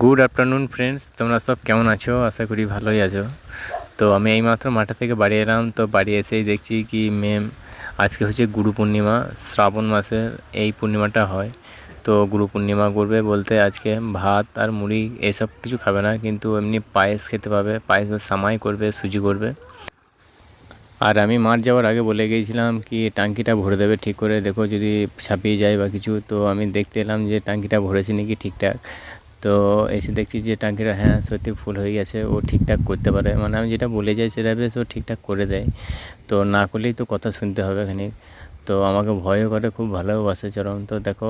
Good afternoon friends তোমরা সব কেমন আছো? আশা করি ভালোই আছো। তো আমি এইমাত্র মাঠে থেকে বাড়ি এলাম। তো বাড়ি এসেই দেখছি কি মেম আজকে হচ্ছে গুরু পূর্ণিমা, শ্রাবণ মাসের এই পূর্ণিমাটা হয়। তো গুরু পূর্ণিমা করবে বলতে আজকে ভাত আর মুড়ি এসব কিছু খাবে না, কিন্তু এমনি পায়েস খেতে পাবে। পায়েসের সামাই করবে, সুজি করবে। আর আমি মাঠ যাওয়ার আগে বলে গিয়েছিলাম কি, টাঙ্কিটা ভরে দেবে ঠিক করে। দেখো যদি ছাপিয়ে যায় বা কিছু, তো আমি দেখতে এলাম যে টাঙ্কিটা ভরেছে নাকি ঠিকঠাক। তো এসে দেখছি যে টাঙ্কিটা হ্যাঁ সত্যি ফুল হয়ে গেছে, ও ঠিকঠাক করতে পারে। মানে আমি যেটা বলে যাই সেটা বেশ ও ঠিকঠাক করে দেয়। তো না করলেই তো কথা শুনতে হবে খানিক তো আমাকে ভয়ও করে, খুব ভালোবাসে চরম। তো দেখো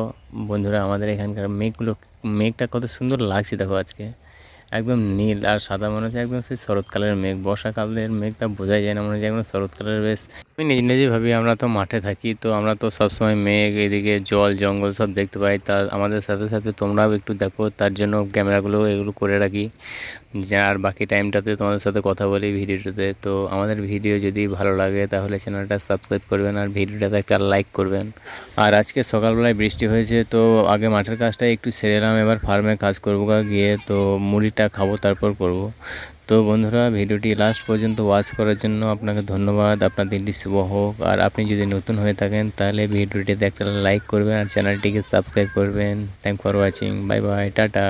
বন্ধুরা, আমাদের এখানকার মেঘগুলো, মেঘটা কত সুন্দর লাগছে দেখো আজকে। একদম নীল আর সাদা মনে হচ্ছে একদম সেই শরৎকালের মেঘ। বর্ষাকালের মেঘটা বোঝাই যায় না, মনে হচ্ছে একদম শরৎকালের বেশ আমি নিজে নিজে ভাবি, আমরা তো মাঠে থাকি, তো আমরা তো সবসময় মেঘ, এদিকে জল, জঙ্গল সব দেখতে পাই। তা আমাদের সাথে সাথে তোমরাও একটু দেখো, তার জন্য ক্যামেরাগুলো এগুলো করে রাখি। যে, আর বাকি টাইমটাতে তোমাদের সাথে কথা বলি ভিডিওটাতে। তো আমাদের ভিডিও যদি ভালো লাগে, তাহলে চ্যানেলটা সাবস্ক্রাইব করবেন, আর ভিডিওটাতে একটা লাইক করবেন। আর আজকে সকালবেলায় বৃষ্টি হয়েছে, তো আগে মাঠের কাজটা একটু সেরে এলাম, এবার ফার্মে কাজ করব গিয়ে তো মুড়িটা খাব, তারপর করব। তো বন্ধুরা, ভিডিওটি লাস্ট পর্যন্ত ওয়াচ করার জন্য আপনাকে ধন্যবাদ। আপনার দিনটি শুভ হোক। আর আপনি যদি নতুন হয়ে থাকেন, তাহলে ভিডিওটিতে একটা লাইক করবেন আর চ্যানেলটিকে সাবস্ক্রাইব করবেন। Thank for watching bye bye tata